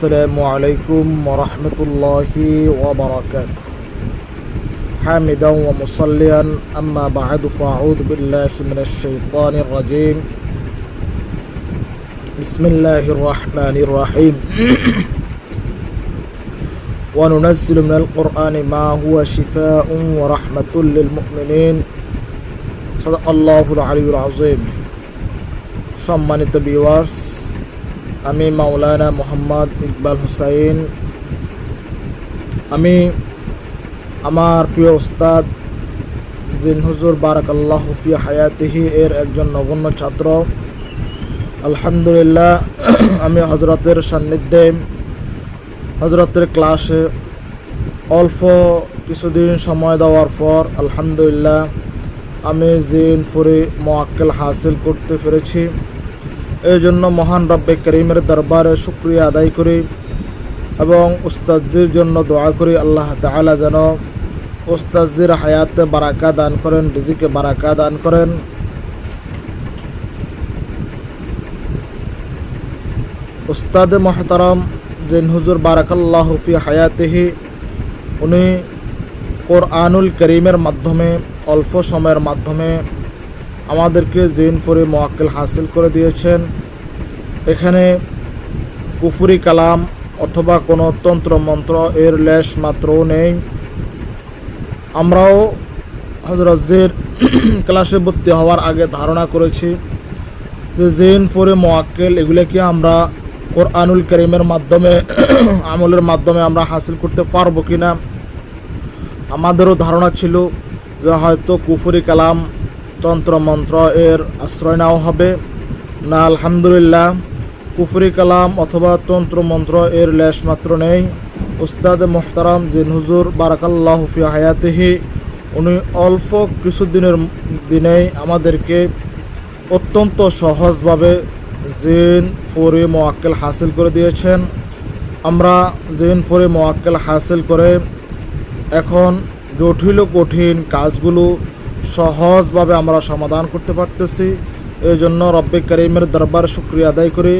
السلام عليكم ورحمة الله وبركاته حامدا ومصليا أما بعد فأعوذ بالله من الشيطان الرجيم بسم الله الرحمن الرحيم وننزل من القرآن ما هو شفاء ورحمة للمؤمنين صدق الله العلي العظيم সম্মানিত ভিউয়ার্স আমি মাওলানা মোহাম্মদ ইকবাল হুসাইন। আমি আমার প্রিয় ওস্তাদ জিন হুজুর বারাক আল্লাহ ফি হায়াতিহি এর একজন নগণ্য ছাত্র। আলহামদুলিল্লাহ, আমি হজরতের সান্নিধ্যে হজরতের ক্লাসে অল্প কিছুদিন সময় দেওয়ার পর আলহামদুলিল্লাহ, আমি জিন ফুরি মোয়াক্কেল হাসিল করতে পেরেছি। এই জন্য মহান রব্বে করিমের দরবারে শুক্রিয়া আদায় করি এবং উস্তাদজির জন্য দোয়া করি, আল্লাহ তালা যেন উস্তাদজির হায়াতে বারাকা দান করেন, রিজিকে বারাকা দান করেন। উস্তাদ মহতারম জিন হুজুর বারাকাল্লাহ ফি হায়াতেহি, উনি কোরআনুল করিমের মাধ্যমে, অল্প সময়ের মাধ্যমে আমাদেরকে জিন পরে মোয়াক্কেল হাসিল করে দিয়েছেন। এখানে কুফুরি কালাম অথবা কোনো তন্ত্র মন্ত্র এর লেশ মাত্রও নেই। আমরাও হজরতজির ক্লাসে ভর্তি হওয়ার আগে ধারণা করেছি যে জিন পরে মোয়াক্কেল এগুলোকে আমরা কোরআনুল করিমের মাধ্যমে আমলের মাধ্যমে আমরা হাসিল করতে পারব কি না আমাদেরও ধারণা ছিল যে হয়তো কুফুরি কালাম তন্ত্রমন্ত্র এর আশ্রয় নেওয়া হবে। না, আলহামদুলিল্লাহ, কুফরি কালাম অথবা তন্ত্রমন্ত্র এর লেশ মাত্র নেই। উস্তাদ মোহতারাম জিন হুজুর বারাকাল্লাহ ফি হায়াতিহি, উনি অল্প কিছুদিনের দিনেই আমাদেরকে অত্যন্ত সহজভাবে জিন, ফরি, মোয়াক্কেল হাসিল করে দিয়েছেন। আমরা জিন, ফরি, মোয়াক্কেল হাসিল করে এখন জটিল কঠিন কাজগুলো সহজভাবে আমরা সমাধান করতে পারতেছি। এই জন্য রব্বে করিমের দরবার শুক্রিয়া আদায় করি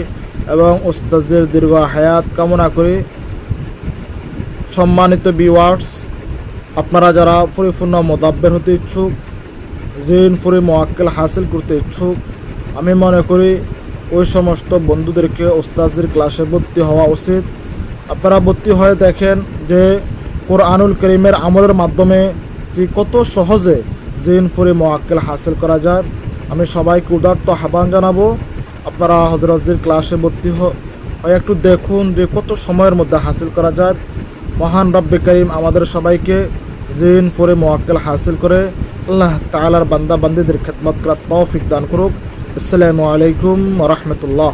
এবং উস্তাজের দীর্ঘ হায়াত কামনা করি। সম্মানিত বিওয়ার্স আপনারা যারা পরিপূর্ণ মোদাব্বের হতে ইচ্ছুক জিন ফুরি মোয়াক্কেল হাসিল করতে ইচ্ছুক, আমি মনে করি ওই সমস্ত বন্ধুদেরকে ওস্তাজের ক্লাসে ভর্তি হওয়া উচিত। আপনারা ভর্তি হয়ে দেখেন যে কোরআনুল করিমের আমলের মাধ্যমে কত সহজে জিন ফুরি মোয়াক্কেল হাসিল করা যায়। আমি সবাইকে উদার্ত আহ্বান জানাব। আপনারা হজরতজির ক্লাসে ভর্তি হয় একটু দেখুন যে কত সময়ের মধ্যে হাসিল করা যায়। মহান রব্বে করিম আমাদের সবাইকে জিন ফুরে মোয়াক্কেল হাসিল করে আল্লাহ তালার বান্দা বান্দিদের খেদমত করার তৌফিক দান করুক। আসসালামু আলাইকুম রহমতুল্লাহ।